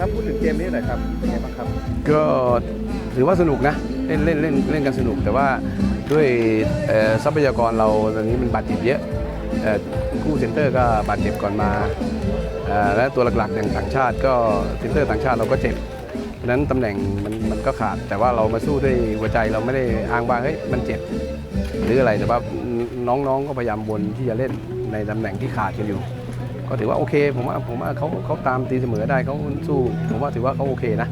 ครับพูดถึงเกมนี้หน่อยครับเป็นไงบ้างครับ ก็ถือว่าสนุกนะเล่นเล่นเล่นเล่นกันสนุก แต่ว่าด้วยเอ่อทรัพยากรเราตอนนี้มันบาดเจ็บเยอะเอ่อคู่เซนเตอร์ก็บาดเจ็บก่อนมาเอ่อและตัวหลักๆอย่างต่างชาติก็เซนเตอร์ต่างชาติเราก็เจ็บเพราะฉะนั้นตำแหน่งมันมันก็ขาด แต่ว่าเรามาสู้ด้วยหัวใจเราไม่ได้อ้างว่าเฮ้ยมันเจ็บ หรืออะไรแต่ว่าน้องๆก็พยายามบนที่จะเล่นในตำแหน่งที่ขาดกันอยู่ ก็ถือว่าโอเค ผมว่าผมว่าเขาเขาตามตีเสมอได้เขาสู้ ผมว่าถือว่าเขาโอเคนะ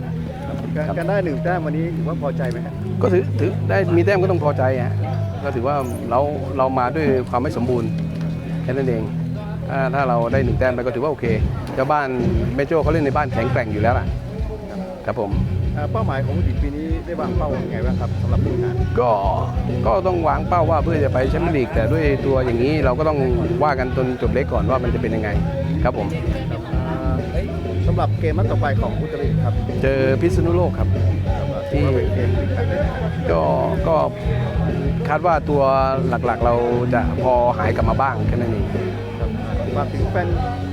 การครับการได้หนึ่งแต้มวันนี้ถือว่าพอใจไหมครับก็ถือถือได้มีแต้มก็ต้องพอใจฮะก็ถือว่าเราเรามาด้วยความไม่สมบูรณ์แค่นั้นเองถ้าถ้าเราได้หนึ่งแต้มไปก็ถือว่าโอเคเจ้าบ้านเมโจเขาเล่นในบ้านแข็งแกร่งอยู่แล้วล่ะครับผมอ่า เป้าหมายของทีมปีนี้ได้วางเป้ายังไงบ้างครับสำหรับผู้บริหารก็ก็ต้องวางเป้าว่าเพื่อจะไปแชมเปี้ยนลีกแต่ด้วยตัวอย่างนี้เราก็ต้องว่ากันจนจบเล็กก่อนว่ามันจะเป็นยังไงครับผมครับอ่าสำหรับเกมนัดต่อไปของอุตรดิตถ์ครับ เจอพิษณุโลกครับที่ว่าเป็นเกมที่แข่งขันนะครับก็ก็คาดว่าตัวหลักๆเราจะพอหายกลับมาบ้างแค่นั้นเอง ฝากถึงแฟน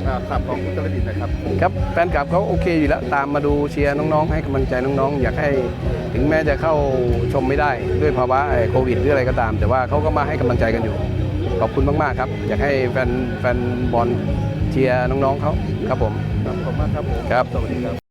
อ่าคลับของอุตรดิตถ์นะครับ ครับแฟนคลับเขาโอเคอยู่แล้ว ตามมาดูเชียร์น้องๆ ให้กำลังใจน้องๆ อยากให้ถึงแม้จะเข้าชมไม่ได้ด้วยภาวะไอ้โควิดหรืออะไรก็ตาม แต่ว่าเขาก็มาให้กำลังใจกันอยู่ ขอบคุณมากๆครับ อยากให้แฟนแฟนบอลเชียร์น้องๆเขาครับผมครับขอบคุณมากครับผมครับ สวัสดีครับ